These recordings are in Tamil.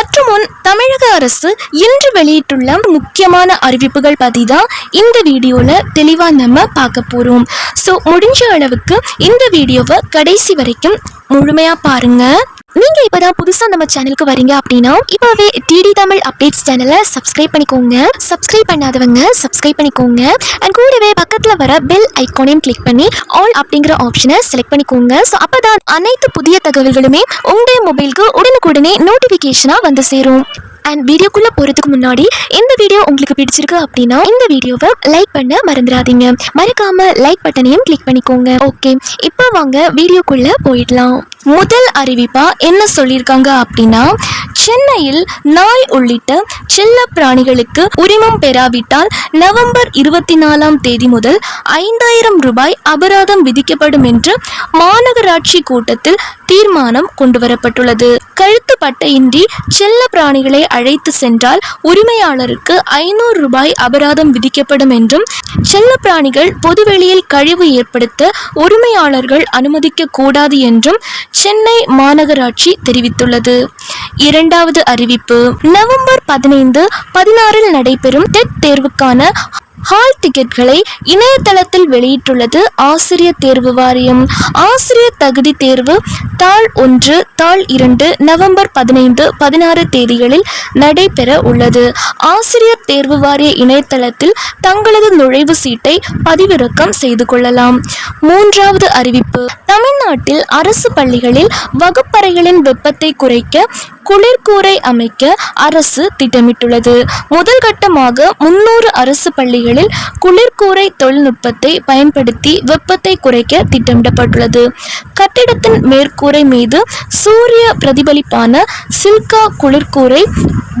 சற்று முன் தமிழக அரசு இன்று வெளியிட்டுள்ள முக்கியமான அறிவிப்புகள் பற்றி தான் இந்த வீடியோவில் தெளிவாக நம்ம பார்க்க போகிறோம் ஸோ முடிஞ்ச அளவுக்கு இந்த வீடியோவை கடைசி வரைக்கும் முழுமையாக பாருங்க. நீங்க இப்பதான் புதுசா நம்ம சேனலுக்கு வரீங்க அப்படின்னா இப்பவே டிடி தமிழ் அப்டேட்ஸ் சேனலை சப்ஸ்கிரைப் பண்ணிக்கோங்க. சப்ஸ்கிரைப் பண்ணாதவங்க சப்ஸ்கிரைப் பண்ணிக்கோங்க. அண்ட் கூடவே பக்கத்துல வர பெல் ஐகானையும் கிளிக் பண்ணி ஆல் அப்படிங்கிற ஆப்ஷனை செலக்ட் பண்ணிக்கோங்க. ஸோ அப்பதான் அனைத்து புதிய தகவல்களுமே உங்களுடைய மொபைலுக்கு உடனுக்குடனே நோட்டிஃபிகேஷனா வந்து சேரும். அண்ட் வீடியோக்குள்ள போறதுக்கு முன்னாடி இந்த வீடியோ உங்களுக்கு பிடிச்சிருக்கு அப்படின்னா இந்த வீடியோவை லைக் பண்ண மறந்துடாதீங்க. மறக்காம லைக் பட்டனையும் கிளிக் பண்ணிக்கோங்க. ஓகே இப்போ வாங்க வீடியோக்குள்ள போயிடலாம். முதல் அறிவிப்பா என்ன சொல்லியிருக்காங்க அப்படின்னா சென்னையில் நாய் உள்ளிட்ட செல்ல பிராணிகளுக்கு உரிமம் பெறாவிட்டால் நவம்பர் இருபத்தி நாலாம் தேதி முதல் ஐந்தாயிரம் ரூபாய் அபராதம் விதிக்கப்படும் என்று மாநகராட்சி கூட்டத்தில் தீர்மானம் கொண்டுவரப்பட்டுள்ளது. கழுத்து பட்டையின்றி செல்ல பிராணிகளை அழைத்து சென்றால் உரிமையாளருக்கு ஐநூறு ரூபாய் அபராதம் விதிக்கப்படும் என்றும் செல்ல பிராணிகள் பொதுவெளியில் கழிவு ஏற்படுத்த உரிமையாளர்கள் அனுமதிக்க கூடாது என்றும் சென்னை மாநகராட்சி தெரிவித்துள்ளது. இரண்டாவது அறிவிப்பு. நவம்பர் பதினைந்து பதினாறில் நடைபெறும் டெட் தேர்வுக்கான ஹால் டிக்கெட்களை இணையதளத்தில் வெளியிட்டுள்ளது ஆசிரியர் தேர்வு வாரியம். ஆசிரியர் தகுதி தேர்வு தாள் ஒன்று தாள் இரண்டு நவம்பர் பதினைந்து பதினாறு தேதிகளில் நடைபெற உள்ளது. ஆசிரியர் தேர்வு வாரிய இணையதளத்தில் தங்களது நுழைவு சீட்டை பதிவிறக்கம் செய்து கொள்ளலாம். மூன்றாவது அறிவிப்பு. தமிழ்நாட்டில் அரசு பள்ளிகளில் வகுப்பறைகளின் வெப்பத்தை குறைக்க குளிர்கூரை அமைக்க அரசு திட்டமிட்டுள்ளது. முதல் கட்டமாக முன்னூறு அரசு பள்ளிகள் பகுதிகளில் குளிர்கூரை தொழில்நுட்பத்தை பயன்படுத்தி வெப்பத்தை குறைக்க திட்டமிடப்பட்டுள்ளது. கட்டிடத்தின் மேற்கூரை மீது சூரிய பிரதிபலிப்பான சில்கா குளிர்கூரை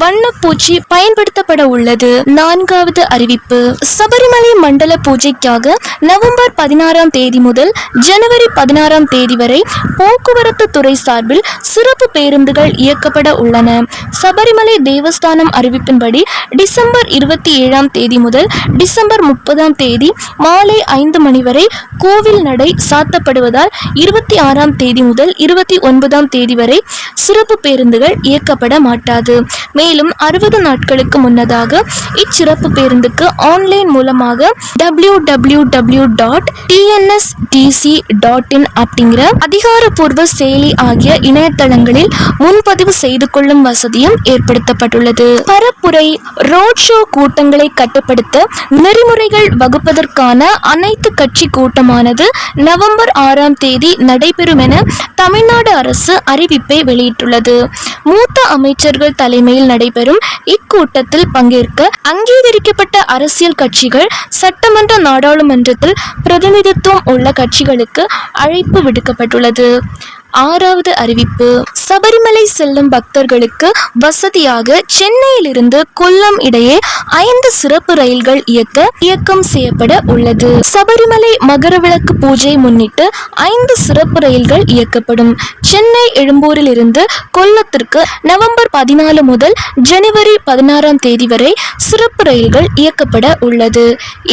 வண்ணப்பூச்சி பயன்படுத்தப்பட உள்ளது. நான்காவது அறிவிப்பு. சபரிமலை மண்டல பூஜைக்காக நவம்பர் பதினாறாம் தேதி முதல் ஜனவரி பதினாறாம் தேதி வரை போக்குவரத்து துறை சார்பில் சிறப்பு பேருந்துகள் இயக்கப்பட உள்ளன. சபரிமலை தேவஸ்தானம் அறிவிப்பின்படி டிசம்பர் இருபத்தி ஏழாம் தேதி முதல் டிசம்பர் முப்பதாம் தேதி மாலை ஐந்து மணி வரை கோவில் நடை சாத்தப்படுவதால் இருபத்தி ஆறாம் தேதி முதல் இருபத்தி ஒன்பதாம் தேதி வரை சிறப்பு பேருந்துகள் இயக்கப்பட மாட்டாது. மேலும் அறுபது நாட்களுக்கு முன்னதாக இச்சிறப்பு பேருந்துக்கு ஆன்லைன் மூலமாக W W W dot TNSTC dot in அப்படிங்கிற அதிகாரப்பூர்வ செயலி ஆகிய இணையதளங்களில் முன்பதிவு செய்து கொள்ளும் வசதியும் ஏற்படுத்தப்பட்டுள்ளது. பரப்புரை ரோட் ஷோ கூட்டங்களை கட்டுப்படுத்த நெறிமுறைகள் வகுப்பதற்கான அனைத்து கட்சி கூட்டமானது நவம்பர் ஆறாம் தேதி நடைபெறும் என தமிழ்நாடு அரசு அறிவிப்பை வெளியிட்டுள்ளது. மூத்த அமைச்சர்கள் தலைமையில் நடைபெறும். இக்கூட்டத்தில் பங்கேற்க அங்கீகரிக்கப்பட்ட அரசியல் கட்சிகள் சட்டமன்ற நாடாளுமன்றத்தில் பிரதிநிதித்துவம் உள்ள கட்சிகளுக்கு அழைப்பு விடுக்கப்பட்டுள்ளது. ஆறாவது அறிவிப்பு. சபரிமலை செல்லும் பக்தர்களுக்கு வசதியாக சென்னையிலிருந்து கொல்லம் இடையே ஐந்து சிறப்பு ரயில்கள் இயக்க இயக்கம் செய்யப்பட உள்ளது. சபரிமலை மகரவிளக்கு பூஜை முன்னிட்டு ஐந்து சிறப்பு ரயில்கள் இயக்கப்படும். சென்னை எழும்பூரில் இருந்து கொல்லத்திற்கு நவம்பர் பதினாலு முதல் ஜனவரி பதினாறாம் தேதி வரை சிறப்பு ரயில்கள் இயக்கப்பட உள்ளது.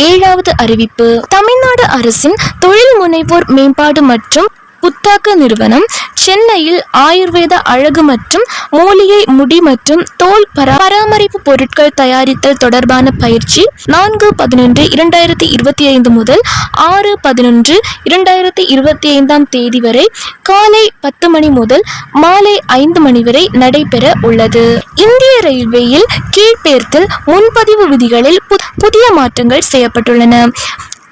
ஏழாவது அறிவிப்பு. தமிழ்நாடு அரசின் தொழில் முனைவோர் மேம்பாடு மற்றும் புத்தாக்க நிறுவனம் சென்னையில் ஆயுர்வேத அழகு மற்றும் மூலிகை முடி மற்றும் தோல் பராமரிப்பு பொருட்கள் தயாரித்தல் தொடர்பான பயிற்சி நான்கு பதினொன்று இரண்டாயிரத்தி இருபத்தி ஐந்து முதல் ஆறு பதினொன்று இரண்டாயிரத்தி இருபத்தி ஐந்தாம் தேதி வரை காலை பத்து மணி முதல் மாலை ஐந்து மணி வரை நடைபெற உள்ளது. இந்திய ரயில்வேயில் கீழ்பேர்த்தில் முன்பதிவு விதிகளில் பு- புதிய மாற்றங்கள் செய்யப்பட்டுள்ளன.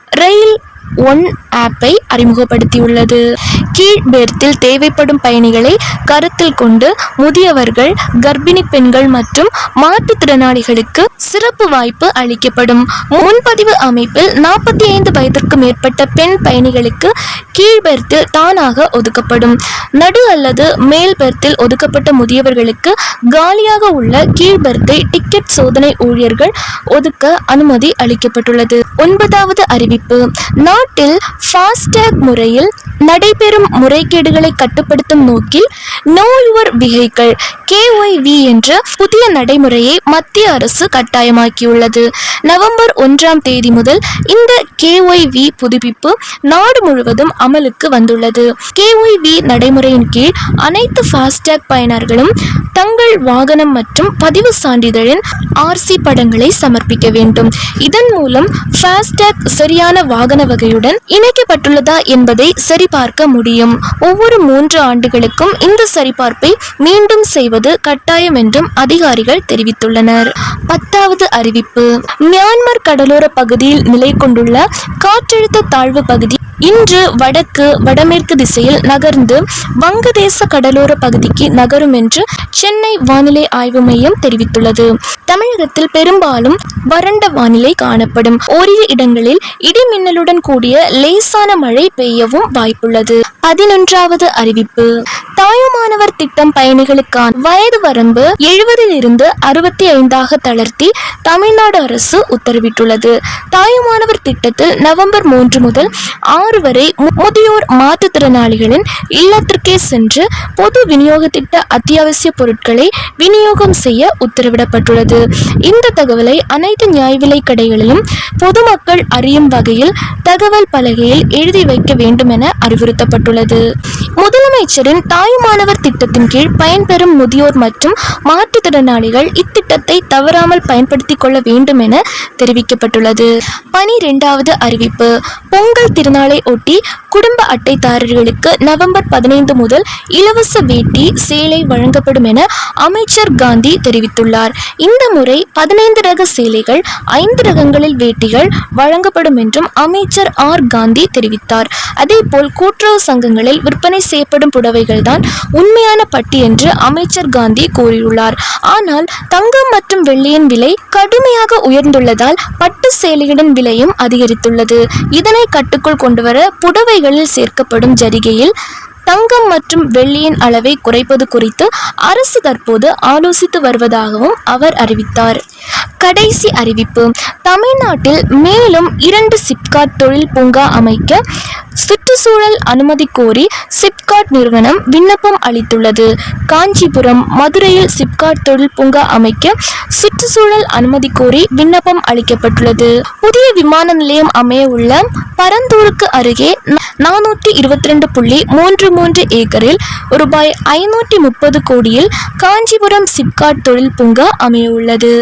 ரயில் ஒன் ஆப்பை அறிமுகப்படுத்தியுள்ளது. கீழ்பேர்த்தில் தேவைப்படும் பயணிகளை கருத்தில் கொண்டு முதியவர்கள் கர்ப்பிணி பெண்கள் மற்றும் மாற்றுத்திறனாளிகளுக்கு சிறப்பு வாய்ப்பு அளிக்கப்படும். முன்பதிவு அமைப்பில் நாற்பத்தி ஐந்து வயதிற்கு மேற்பட்ட பெண் பயணிகளுக்கு கீழ்பெர்த்து தானாக ஒதுக்கப்படும். நடு அல்லது மேல் பெர்த்தில் ஒதுக்கப்பட்ட முதியவர்களுக்கு காலியாக உள்ள கீழ்பெர்த்தை டிக்கெட் சோதனை ஊழியர்கள் ஒதுக்க அனுமதி அளிக்கப்பட்டுள்ளது. ஒன்பதாவது அறிவிப்பு. நாட்டில் ஃபாஸ்டேக் முறையில் நடைபெறும் முறைகேடுகளை கட்டுப்படுத்தும் நோக்கில் நோ யுவர் விகைகள் கேஒய்வி என்ற புதிய நடைமுறையை மத்திய அரசு கட்டாயமாக்கியுள்ளது. நவம்பர் ஒன்றாம் தேதி முதல் இந்த கேஒய்வி புதுப்பிப்பு நாடு முழுவதும் அமலுக்கு வந்துள்ளது. கேஒய்வி நடைமுறையின் கீழ் அனைத்து ஃபாஸ்டேக் பயனர்களும் தங்கள் வாகனம் மற்றும் பதிவு சான்றிதழின் ஆர்சி படங்களை சமர்ப்பிக்க வேண்டும். இதன் மூலம் ஃபாஸ்டேக் சரியான வாகன வகையுடன் இணைக்கப்பட்டுள்ளதா என்பதை சரி சரிபார்க்க முடியும். ஒவ்வொரு மூன்று ஆண்டுகளுக்கும் இந்த சரிபார்ப்பை மீண்டும் செய்வது கட்டாயம் என்றும் அதிகாரிகள் தெரிவித்துள்ளனர். பத்தாவது அறிவிப்பு. மியான்மர் கடலோர பகுதியில் நிலை கொண்டுள்ள காற்றழுத்த தாழ்வு பகுதி இன்று வடக்கு வடமேற்கு திசையில் நகர்ந்து வங்கதேச கடலோர பகுதிக்கு நகரும் என்று சென்னை வானிலை ஆய்வு மையம் தெரிவித்துள்ளது. தமிழகத்தில் பெரும்பாலும் வறண்ட வானிலை காணப்படும். ஓரிரு இடங்களில் இடிமின்னலுடன் கூடிய லேசான மழை பெய்யவும் வாய்ப்புள்ளது. பதினொன்றாவது அறிவிப்பு. தாயுமானவர் திட்டம் பயணிகளுக்கான வயது வரம்பு எழுபதில் இருந்து அறுபத்தி ஐந்தாக தளர்த்தி தமிழ்நாடு அரசு உத்தரவிட்டுள்ளது. தாயுமானவர் திட்டத்தில் நவம்பர் மூன்று முதல் ஆறு வரை முதியோர் மாற்றுத்திறனாளிகளின் இல்லத்திற்கே சென்று பொது விநியோக திட்ட அத்தியாவசிய பொருட்களை விநியோகம் செய்ய உத்தரவிடப்பட்டுள்ளது. இந்த தகவலை அனைத்து நியாய விலை கடைகளிலும் பொதுமக்கள் அறியும் வகையில் தகவல் பலகையில் எழுதி வைக்க வேண்டும் என அறிவுறுத்தப்பட்டுள்ளது. முதலமைச்சரின் தாயுமானவர் திட்டத்தின் கீழ் பயன்பெறும் முதியோர் மற்றும் மாற்றுத்திறனாளிகள் இத்திட்டத்தை தவறாமல் பயன்படுத்திக் கொள்ள வேண்டும் என தெரிவிக்கப்பட்டுள்ளது. பனிரெண்டாவது அறிவிப்பு. பொங்கல் திருநாளை ஒட்டி குடும்ப அட்டைதாரர்களுக்கு நவம்பர் பதினைந்து முதல் இலவச வேட்டி சேலை வழங்கப்படும் என அமைச்சர் காந்தி தெரிவித்துள்ளார். இந்த முறை பதினைந்து ரக சேலைகள் ஐந்து ரகங்களில் வேட்டிகள் வழங்கப்படும் என்றும் அமைச்சர் ஆர். காந்தி தெரிவித்தார். அதேபோல் கூட்டுறவு சங்கங்களில் விற்பனை செய்யப்படும் புடவைகள் தான் உண்மையான பட்டி என்று அமைச்சர் காந்தி கூறியுள்ளார். ஆனால் தங்கம் மற்றும் வெள்ளியின் விலை கடுமையாக உயர்ந்துள்ளதால் பட்டு சேலைகளின் விலையும் அதிகரித்துள்ளது. இதனை கட்டுக்குள் கொண்டுவர புடவைகளில் சேர்க்கப்படும் ஜரிகையில் தங்கம் மற்றும் வெள்ளியின் அளவை குறைப்பது குறித்து அரசு தற்போது ஆலோசித்து வருவதாகவும் அவர் அறிவித்தார். கடைசி அறிவிப்பு. தமிழ்நாட்டில் மேலும் இரண்டு சிப்காட் தொழில் பூங்கா அமைக்க சுற்றுச்சூழல் அனுமதி கோரி சிப்காட் நிறுவனம் விண்ணப்பம் அளித்துள்ளது. காஞ்சிபுரம் மதுரையில் சிப்காட் தொழில் பூங்கா அமைக்க சுற்றுச்சூழல் அனுமதி கோரி விண்ணப்பம் அளிக்கப்பட்டுள்ளது. புதிய விமான நிலையம் அமைய உள்ள பரந்தூருக்கு அருகே நானூற்றி இருபத்தி ரெண்டு புள்ளி மூன்று மூன்று ஏக்கரில் ரூபாய் ஐநூற்றி முப்பது கோடியில் காஞ்சிபுரம் சிப்காட் தொழில் பூங்கா அமையவுள்ளது.